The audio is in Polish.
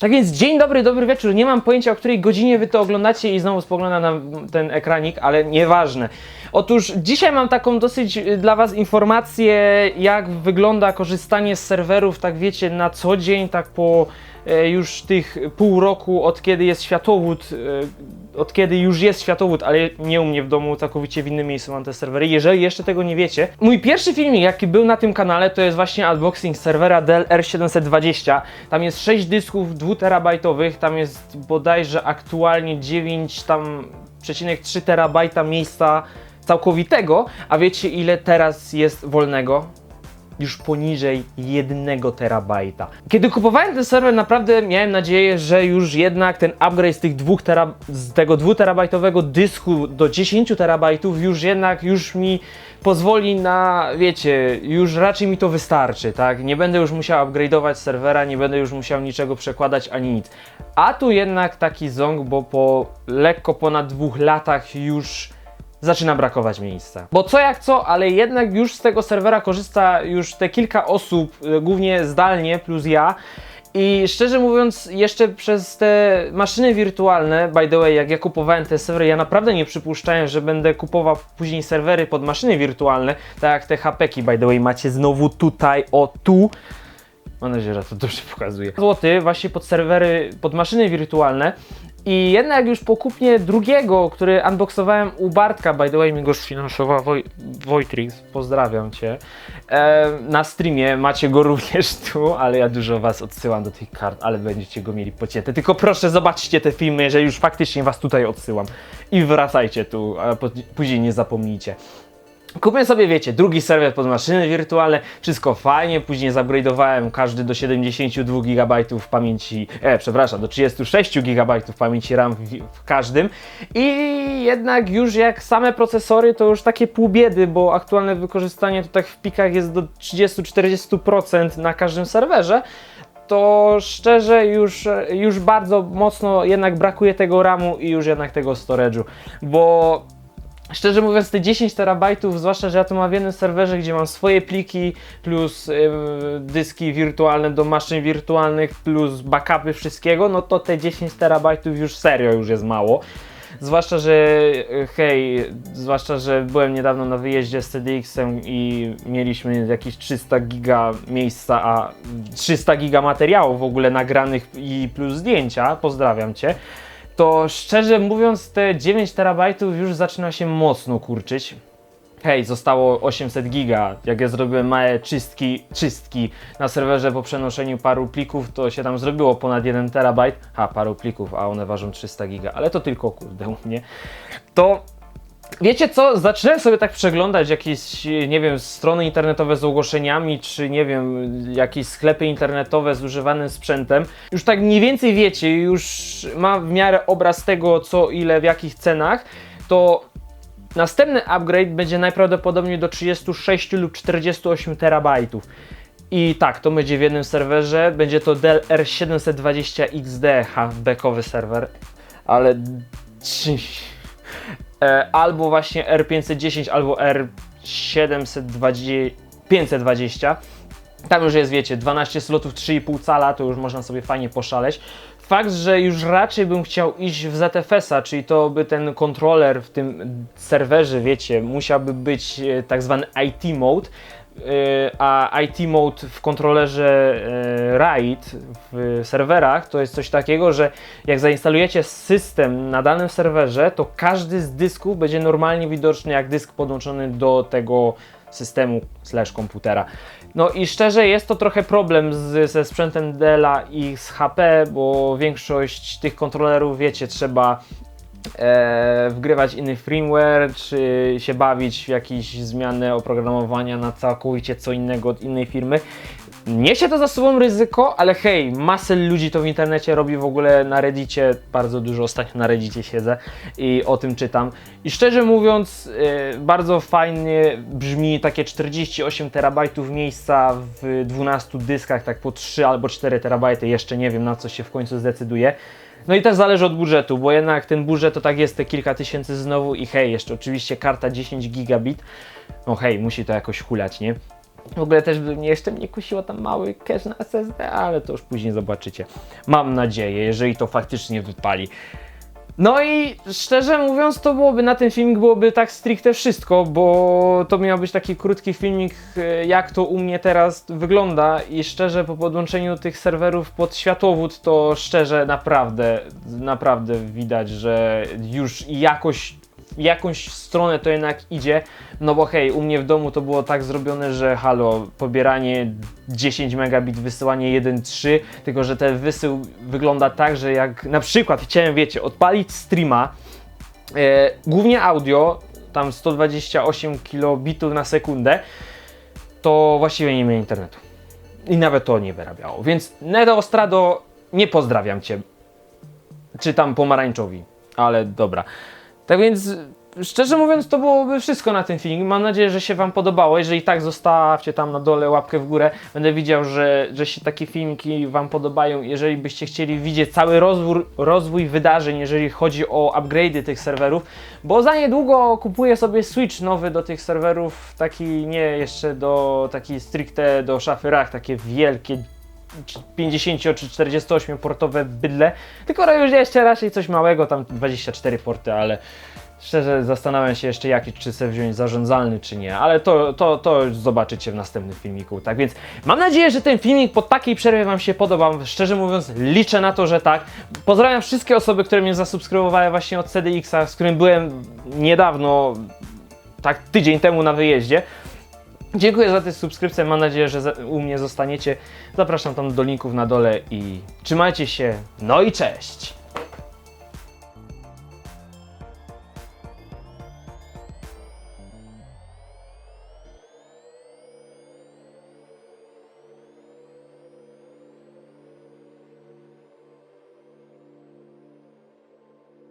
Tak więc dzień dobry, dobry wieczór. Nie mam pojęcia, o której godzinie wy to oglądacie i znowu spogląda na ten ekranik, ale nieważne. Otóż dzisiaj mam taką dosyć y, dla was informację, jak wygląda korzystanie z serwerów, tak wiecie, na co dzień, tak po e, już tych pół roku, od kiedy jest światowód, e, od kiedy już jest światowód, ale nie u mnie w domu, całkowicie w innym miejscu mam te serwery. Jeżeli jeszcze tego nie wiecie, mój pierwszy filmik, jaki był na tym kanale, to jest właśnie unboxing serwera Dell R720. Tam jest 6 dysków 2 terabajtowych, tam jest bodajże aktualnie 9 tam przecinek 3 terabajta miejsca całkowitego, a wiecie ile teraz jest wolnego? Już poniżej 1 terabajta. Kiedy kupowałem ten serwer, naprawdę miałem nadzieję, że już jednak ten upgrade z, tych dwóch tera, z tego 2 terabajtowego dysku do 10 terabajtów już jednak już mi pozwoli na, wiecie, już raczej mi to wystarczy, tak? Nie będę już musiał upgrade'ować serwera, nie będę już musiał niczego przekładać ani nic. A tu jednak taki ząg, bo po lekko ponad dwóch latach już zaczyna brakować miejsca. Bo co jak co, ale jednak już z tego serwera korzysta już te kilka osób, y, głównie zdalnie, plus ja. I szczerze mówiąc, jeszcze przez te maszyny wirtualne, by the way, jak ja kupowałem te serwery, ja naprawdę nie przypuszczałem, że będę kupował później serwery pod maszyny wirtualne, tak jak te hapeki, by the way, macie znowu tutaj, o tu. Mam nadzieję, że to dobrze pokazuje. Złoty właśnie pod serwery, pod maszyny wirtualne. I jednak już po kupnie drugiego, który unboxowałem u Bartka, by the way mi go sfinansowała Woj Wojtrix, pozdrawiam Cię, e, na streamie, macie go również tu, ale ja dużo Was odsyłam do tych kart, ale będziecie go mieli pocięte. Tylko proszę zobaczcie te filmy, jeżeli już faktycznie Was tutaj odsyłam i wracajcie tu, a później nie zapomnijcie. Kupię sobie, wiecie, drugi serwer pod maszyny wirtualne, wszystko fajnie, później zupgrade'owałem każdy do 72 GB pamięci, e, przepraszam, do 36 GB pamięci RAM w, w każdym. I jednak już jak same procesory to już takie pół biedy, bo aktualne wykorzystanie to tak w pikach jest do 30-40% na każdym serwerze, to szczerze już, już bardzo mocno jednak brakuje tego RAMu i już jednak tego storage'u, bo Szczerze mówiąc, te 10 terabajtów, zwłaszcza, że ja to mam w jednym serwerze, gdzie mam swoje pliki, plus ym, dyski wirtualne do maszyn wirtualnych, plus backupy wszystkiego, no to te 10 terabajtów już serio już jest mało. Zwłaszcza, że y, hej, zwłaszcza, że byłem niedawno na wyjeździe z TDX-em i mieliśmy jakieś 300 giga miejsca, a 300 giga materiałów w ogóle nagranych i plus zdjęcia, pozdrawiam Cię to szczerze mówiąc te 9 terabajtów już zaczyna się mocno kurczyć. Hej, zostało 800 giga. Jak ja zrobiłem małe czystki, czystki na serwerze po przenoszeniu paru plików, to się tam zrobiło ponad 1 terabajt. A, paru plików, a one ważą 300 giga, ale to tylko kurde u mnie. To Wiecie co, zaczynałem sobie tak przeglądać jakieś, nie wiem, strony internetowe z ogłoszeniami, czy nie wiem, jakieś sklepy internetowe z używanym sprzętem. Już tak mniej więcej wiecie, już mam w miarę obraz tego, co, ile, w jakich cenach, to następny upgrade będzie najprawdopodobniej do 36 lub 48 terabajtów. I tak, to będzie w jednym serwerze, będzie to Dell R720XD, ha, backowy serwer, ale... E, albo właśnie R510, albo R720, Tam już jest, wiecie, 12 slotów, 3,5 cala, to już można sobie fajnie poszaleć. Fakt, że już raczej bym chciał iść w ZFS-a, czyli to by ten kontroler w tym serwerze, wiecie, musiałby być e, tak zwany IT mode, a IT mode w kontrolerze e, RAID w serwerach to jest coś takiego, że jak zainstalujecie system na danym serwerze, to każdy z dysków będzie normalnie widoczny jak dysk podłączony do tego systemu slash komputera. No i szczerze jest to trochę problem z, ze sprzętem Della i z HP, bo większość tych kontrolerów, wiecie, trzeba e, wgrywać inny firmware, czy się bawić w jakieś zmiany oprogramowania na całkowicie co innego od innej firmy. Niesie to za sobą ryzyko, ale hej, masę ludzi to w internecie robi w ogóle na Reddicie, bardzo dużo ostatnio na Reddicie siedzę i o tym czytam. I szczerze mówiąc, e, bardzo fajnie brzmi takie 48 terabajtów miejsca w 12 dyskach, tak po 3 albo 4 terabajty, jeszcze nie wiem na co się w końcu zdecyduję. No i też zależy od budżetu, bo jednak ten budżet to tak jest te kilka tysięcy znowu i hej, jeszcze oczywiście karta 10 gigabit, no hej, musi to jakoś hulać, nie? W ogóle też by mnie jeszcze mnie kusiło tam mały cache na SSD, ale to już później zobaczycie. Mam nadzieję, jeżeli to faktycznie wypali. No i szczerze mówiąc, to byłoby na ten filmik byłoby tak stricte wszystko, bo to miał być taki krótki filmik, e, jak to u mnie teraz wygląda. I szczerze po podłączeniu tych serwerów pod światłowód, to szczerze naprawdę, naprawdę widać, że już jakoś w jakąś stronę to jednak idzie, no bo hej, u mnie w domu to było tak zrobione, że halo, pobieranie 10 megabit, wysyłanie 1.3, tylko że ten wysył wygląda tak, że jak na przykład chciałem, wiecie, odpalić streama, e, głównie audio, tam 128 kilobitów na sekundę, to właściwie nie miałem internetu. I nawet to nie wyrabiało. Więc Nedo Ostrado, nie pozdrawiam Cię. Czy tam pomarańczowi, ale dobra. Tak więc, szczerze mówiąc, to byłoby wszystko na ten film. Mam nadzieję, że się Wam podobało. Jeżeli tak, zostawcie tam na dole łapkę w górę. Będę widział, że, że się takie filmiki Wam podobają. Jeżeli byście chcieli widzieć cały rozwój, rozwój wydarzeń, jeżeli chodzi o upgrade'y tych serwerów, bo za niedługo kupuję sobie Switch nowy do tych serwerów, taki nie jeszcze do, taki stricte do szafy rach, takie wielkie 50 czy 48 portowe bydle, tylko już jeszcze raczej coś małego, tam 24 porty, ale szczerze zastanawiam się jeszcze jaki, czy sobie wziąć zarządzalny, czy nie, ale to, to, to zobaczycie w następnym filmiku, tak więc mam nadzieję, że ten filmik po takiej przerwie Wam się podobał, szczerze mówiąc liczę na to, że tak. Pozdrawiam wszystkie osoby, które mnie zasubskrybowały właśnie od CDX-a, z którym byłem niedawno, tak tydzień temu na wyjeździe. Dziękuję za tę subskrypcję, mam nadzieję, że u mnie zostaniecie. Zapraszam tam do linków na dole i trzymajcie się. No i cześć!